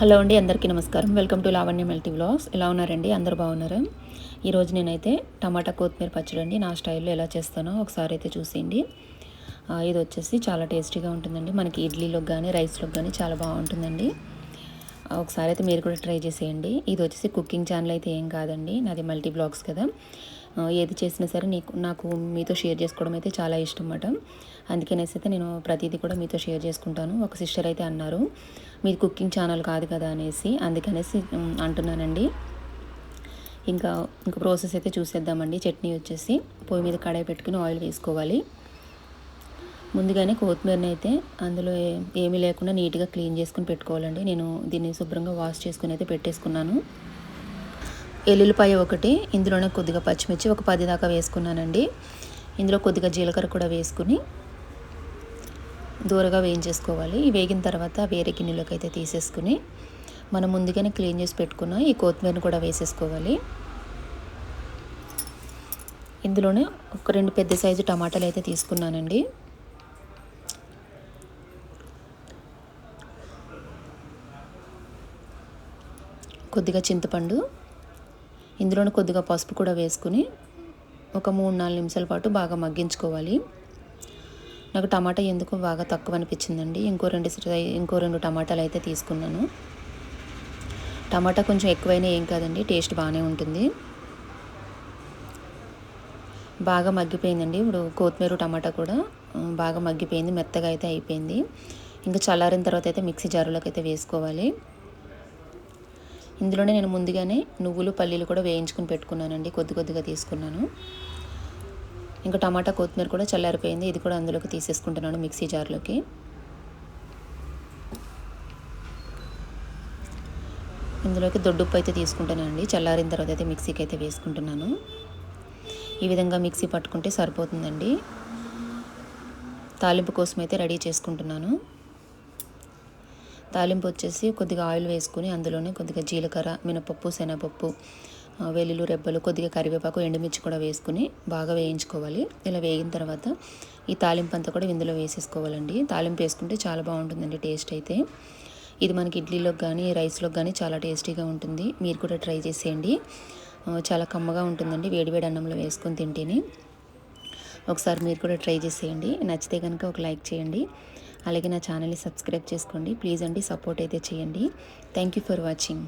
Hello అండి అందరికీ నమస్కారం. Welcome to Lavanya multi vlogs. ఎలా ఉన్నారండి? అందరు బాగున్నారు? ఈరోజు నేనైతే టమాటా కొత్తిమీర పచ్చడి అండి. నా స్టైల్లో ఎలా చేస్తానో ఒకసారి అయితే చూసేయండి. ఇది వచ్చేసి చాలా టేస్టీగా ఉంటుందండి. మనకి ఇడ్లీలోకి కానీ రైస్లోకి కానీ చాలా బాగుంటుందండి. ఒకసారి అయితే మీరు కూడా ట్రై చేసేయండి. ఇది వచ్చేసి కుకింగ్ ఛానల్ అయితే ఏం కాదండి. నాది మల్టీ బ్లాగ్స్ కదా. ఏది చేసినా సరే నీకు నాకు మీతో షేర్ చేసుకోవడం అయితే చాలా ఇష్టం అన్నమాట అందుకనేసి అయితే నేను ప్రతిదీ కూడా మీతో షేర్ చేసుకుంటాను. ఒక సిస్టర్ అయితే అన్నారు మీది కుకింగ్ ఛానల్ కాదు కదా అనేసి. అందుకనేసి అంటున్నానండి. ఇంకా ఇంకా ప్రాసెస్ అయితే చూసేద్దామండి. చట్నీ వచ్చేసి పొయ్యి మీద కడాయి పెట్టుకుని ఆయిల్ వేసుకోవాలి. ముందుగానే కొత్తిమీరని అయితే అందులో ఏమీ లేకుండా నీట్గా క్లీన్ చేసుకుని పెట్టుకోవాలండి. నేను దీన్ని శుభ్రంగా వాష్ చేసుకుని అయితే పెట్టేసుకున్నాను. ఎల్లుల్లిపాయ ఒకటి ఇందులోనే కొద్దిగా పచ్చిమిర్చి ఒక పది దాకా వేసుకున్నానండి. ఇందులో కొద్దిగా జీలకర్ర కూడా వేసుకుని దూరగా వేయించేసుకోవాలి. వేగిన తర్వాత వేరే గిన్నెలోకి అయితే తీసేసుకుని మనం ముందుగానే క్లీన్ చేసి పెట్టుకున్న ఈ కొత్తిమీరను కూడా వేసేసుకోవాలి. ఇందులోనే ఒక రెండు పెద్ద సైజు టమాటాలు అయితే తీసుకున్నానండి. కొద్దిగా చింతపండు ఇందులోనే కొద్దిగా పసుపు కూడా వేసుకుని ఒక మూడు నాలుగు నిమిషాల పాటు బాగా మగ్గించుకోవాలి. నాకు టమాటా ఎందుకు బాగా తక్కువ అనిపించిందండి? ఇంకో రెండు ఇంకో రెండు టమాటాలు అయితే తీసుకున్నాను. టమాటా కొంచెం ఎక్కువైనా ఏం కాదండి టేస్ట్ బాగానే ఉంటుంది. బాగా మగ్గిపోయిందండి. ఇప్పుడు కొత్తిమీర టమాటా కూడా బాగా మగ్గిపోయింది మెత్తగా అయితే అయిపోయింది. ఇంకా చల్లారిన తర్వాత అయితే మిక్సీ జారులోకి అయితే వేసుకోవాలి. ఇందులోనే నేను ముందుగానే నువ్వులు పల్లీలు కూడా వేయించుకుని పెట్టుకున్నానండి. కొద్ది కొద్దిగా తీసుకున్నాను. ఇంకా టమాటా కొత్తిమీర కూడా చల్లారిపోయింది. ఇది కూడా అందులోకి తీసేసుకుంటున్నాను మిక్సీ జార్లోకి. ఇందులోకి దొడ్డుప్పు అయితే తీసుకుంటానండి. చల్లారిన తర్వాత అయితే మిక్సీకి అయితే వేసుకుంటున్నాను. ఈ విధంగా మిక్సీ పట్టుకుంటే సరిపోతుందండి. తాలింపు కోసం అయితే రెడీ చేసుకుంటున్నాను. తాలింపు వచ్చేసి కొద్దిగా ఆయిల్ వేసుకుని అందులోనే కొద్దిగా జీలకర్ర మినపప్పు శనగపప్పు వెల్లుల్లి రెబ్బలు కొద్దిగా కరివేపాకు ఎండుమిర్చి కూడా వేసుకుని బాగా వేయించుకోవాలి. ఇలా వేగిన తర్వాత ఈ తాలింపు అంతా కూడా ఇందులో వేసేసుకోవాలండి. తాలింపు వేసుకుంటే చాలా బాగుంటుందండి టేస్ట్ అయితే. ఇది మనకి ఇడ్లీలోకి కానీ రైస్లోకి కానీ చాలా టేస్టీగా ఉంటుంది. మీరు కూడా ట్రై చేసేయండి. చాలా కమ్మగా ఉంటుందండి వేడివేడి అన్నంలో వేసుకొని తింటేనే. ఒకసారి మీరు కూడా ట్రై చేసేయండి. నచ్చితే కనుక ఒక లైక్ చేయండి. అలాగే నా ఛానల్ని సబ్స్క్రైబ్ చేసుకోండి. ప్లీజ్ అండి సపోర్ట్ అయితే చేయండి. Thank you for watching